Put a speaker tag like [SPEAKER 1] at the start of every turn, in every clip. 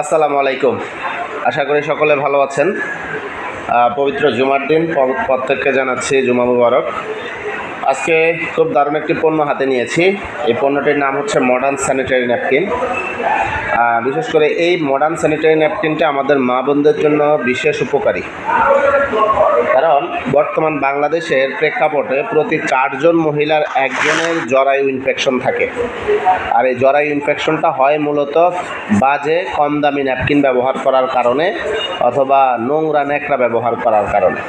[SPEAKER 1] আসসালামু আলাইকুম। আশা করি সকলে ভালো আছেন। পবিত্র জুমার দিন প্রত্যেককে জানাচ্ছি জুমা মুবারক। আজকে খুব দারুণ একটি পণ্য হাতে নিয়েছি। এই পণ্যটির নাম হচ্ছে মডার্ন স্যানিটারি ন্যাপকিন বিশেষ করে এই মডার্ন স্যানিটারি ন্যাপকিনটা আমাদের মা বোনদের জন্য বিশেষ উপকারী। কারণ বর্তমান বাংলাদেশের প্রেক্ষাপটে প্রতি চারজন মহিলার একজনের জরায়ু ইনফেকশন থাকে। আর এই জরায়ু ইনফেকশনটা হয় মূলত বাজে কম দামি ন্যাপকিন ব্যবহার করার কারণে অথবা নোংরা, ন্যাকড়া ব্যবহার করার কারণে।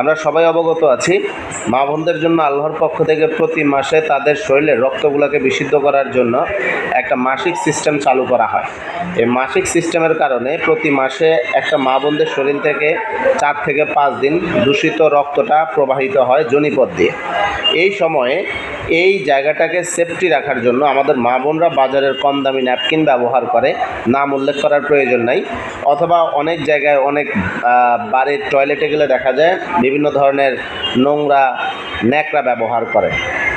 [SPEAKER 1] আমরা সবাই অবগত আছি মা বোনদের জন্য আল্লাহর পক্ষ থেকে প্রতি মাসে তাদের শরীরে রক্তগুলোকে বিশুদ্ধ করার জন্য একটা মাসিক সিস্টেম চালু করা হয়। এই মাসিক সিস্টেমের কারণে প্রতি মাসে একটা মা বোনদের শরীর থেকে চার থেকে পাঁচ দিন দূষিত রক্তটা প্রবাহিত হয় জনিপথ দিয়ে। এই সময়ে এই জায়গাটাকে সেফটি রাখার জন্য আমাদের মা বোনরা বাজারের কম দামি ন্যাপকিন ব্যবহার করে, নাম উল্লেখ করার প্রয়োজন নাই। অথবা অনেক জায়গায় অনেক বাড়ির টয়লেটে গেলে দেখা যায় বিভিন্ন ধরনের নোংরা, ন্যাকড়া ব্যবহার করে।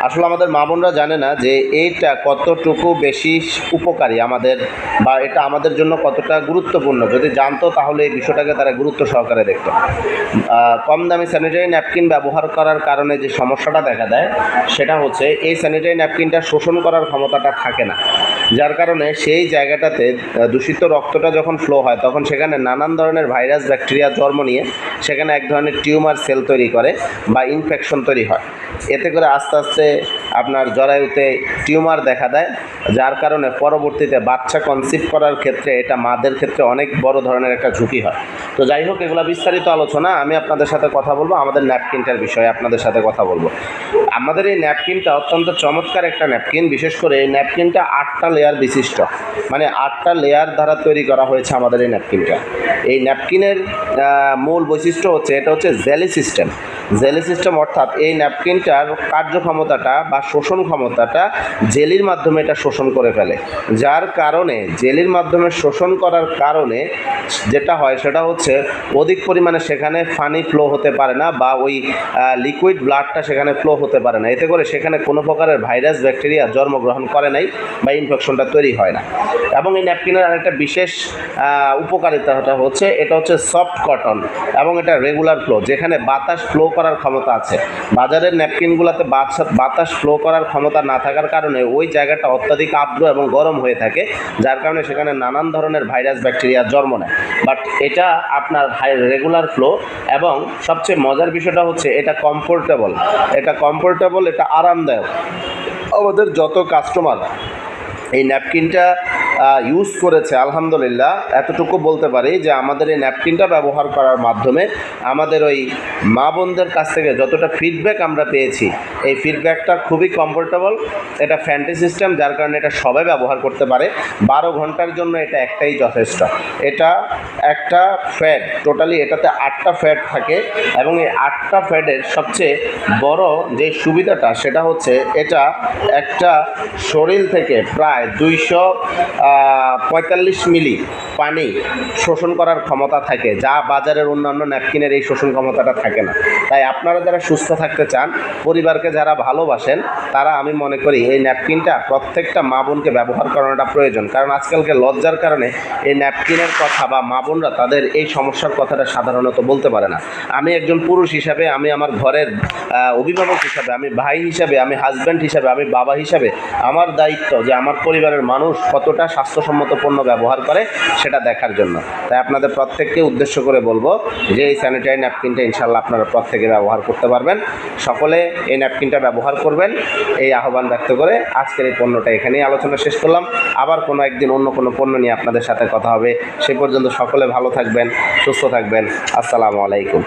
[SPEAKER 1] আসলে আমাদের মা বোনরা জানে না যে এইটা কতটুকু বেশি উপকারী আমাদের বা এটা আমাদের জন্য কতটা গুরুত্বপূর্ণ। যদি জানতো তাহলে এই বিষয়টাকে তারা গুরুত্ব সহকারে দেখত। কম দামি স্যানিটারি ন্যাপকিন ব্যবহার করার কারণে যে সমস্যাটা দেখা দেয়, সেটা হচ্ছে এই স্যানিটারি ন্যাপকিনটা শোষণ করার ক্ষমতাটা থাকে না। যার কারণে সেই জায়গাটাতে দূষিত রক্তটা যখন ফ্লো হয়, তখন সেখানে নানান ধরনের ভাইরাস, ব্যাকটেরিয়া জন্ম নিয়ে সেখানে এক ধরনের টিউমার সেল তৈরি করে বা ইনফেকশন তৈরি হয়। এতে করে আস্তে আস্তে আপনার জরায়ুতে টিউমার দেখা দেয়, যার কারণে পরবর্তীতে বাচ্চা কনসিভ করার ক্ষেত্রে এটা মাদের ক্ষেত্রে অনেক বড় ধরনের একটা ঝুঁকি হয়। তো যাই হোক, এগুলো বিস্তারিত আলোচনা, আমি আপনাদের সাথে কথা বলব, আমাদের ন্যাপকিনটার বিষয়ে আপনাদের সাথে কথা বলব। আমাদের এই ন্যাপকিনটা অত্যন্ত চমৎকার একটা ন্যাপকিন, বিশেষ করে এই ন্যাপকিনটা আটটা লেয়ার বিশিষ্ট। মানে আটটা লেয়ার দ্বারা তৈরি করা হয়েছে আমাদের এই ন্যাপকিনটা এই ন্যাপকিনের মূল বৈশিষ্ট্য হচ্ছে, এটা হচ্ছে জেলি সিস্টেম। জেলি সিস্টেম অর্থাৎ এই ন্যাপকিনটার কার্যক্ষমতাটা বা শোষণ ক্ষমতাটা জেলির মাধ্যমে এটা শোষণ করে ফেলে। যার কারণে, জেলির মাধ্যমে শোষণ করার কারণে যেটা হয়, সেটা হচ্ছে অধিক পরিমাণে সেখানে ফানি ফ্লো হতে পারে না বা ওই লিকুইড ব্লাডটা সেখানে ফ্লো হতে পারে না। এতে করে সেখানে কোনো প্রকারের ভাইরাস, ব্যাকটেরিয়া জন্মগ্রহণ করে নাই বা ইনফেকশনটা তৈরি হয় না। এবং এই ন্যাপকিনের আরেকটা বিশেষ উপকারিতাটা হচ্ছে এটা হচ্ছে সফট কটন এবং এটা রেগুলার ফ্লো যেখানে বাতাস ফ্লো করার ক্ষমতা আছে। বাজারের ন্যাপকিনগুলোতে বাতাস ফ্লো করার ক্ষমতা না থাকার কারণে ওই জায়গাটা অত্যাধিক আর্দ্র এবং গরম হয়ে থাকে, যার কারণে সেখানে নানান ধরনের ভাইরাস ব্যাকটেরিয়া জন্ম নেয়। বাট এটা আপনার হাই রেগুলার ফ্লো এবং সবচেয়ে মজার বিষয়টা হচ্ছে, এটা কমফোর্টেবল এটা কমফোর্টেবল এটা আরামদায়ক। আমাদের যত কাস্টমার এই ন্যাপকিনটা ইউজ করেছে, আলহামদুলিল্লাহ, এতটুকু বলতে পারি যে আমাদের এই ন্যাপকিনটা ব্যবহার করার মাধ্যমে আমাদের ওই মা বোনদের কাছ থেকে যতটা ফিডব্যাক আমরা পেয়েছি, এই ফিডব্যাকটা খুবই কমফোর্টেবল এটা ফ্যান্টি সিস্টেম যার কারণে এটা সবাই ব্যবহার করতে পারে। বারো ঘণ্টার জন্য এটা একটাই যথেষ্ট। এটা একটা ফ্যাট টোটালি এটাতে আটটা ফ্যাট থাকে এবং এই আটটা ফ্যাটের সবচেয়ে বড় যে সুবিধাটা, সেটা হচ্ছে এটা একটা শরীর থেকে প্রায় দুইশো পঁয়তাল্লিশ মিলি পানি শোষণ করার ক্ষমতা থাকে। যা বাজারের অন্যান্য ন্যাপকিনের এই শোষণ ক্ষমতাটা থাকে না। তাই আপনারা যারা সুস্থ থাকতে চান, পরিবারকে যারা ভালোবাসেন, তারা আমি মনে করি এই ন্যাপকিনটা প্রত্যেকটা মা বোনকে ব্যবহার করানোটা প্রয়োজন। কারণ আজকালকে লজ্জার কারণে এই ন্যাপকিনের কথা বা মা বোনরা তাদের এই সমস্যার কথাটা সাধারণত বলতে পারে না। আমি একজন পুরুষ হিসাবে, আমি আমার ঘরের অভিভাবক হিসাবে, আমি ভাই হিসাবে, আমি হাজব্যান্ড হিসাবে, আমি বাবা হিসাবে, আমার দায়িত্ব যে আমার পরিবারের মানুষ কতটা স্বাস্থ্যসম্মত পণ্য ব্যবহার করে সেটা দেখার জন্য। তাই আপনাদের প্রত্যেককে উদ্দেশ্য করে বলব যে, এই স্যানিটারি ন্যাপকিনটা ইনশাল্লাহ আপনারা প্রত্যেকে ব্যবহার করতে পারবেন। সকলে এই ন্যাপকিনটা ব্যবহার করবেন। এই আহ্বান ব্যক্ত করে আজকের এই পণ্যটা এখানেই আলোচনা শেষ করলাম। আবার কোনো একদিন অন্য কোনো পণ্য নিয়ে আপনাদের সাথে কথা হবে। সে পর্যন্ত সকলে ভালো থাকবেন, সুস্থ থাকবেন। আসসালামু আলাইকুম।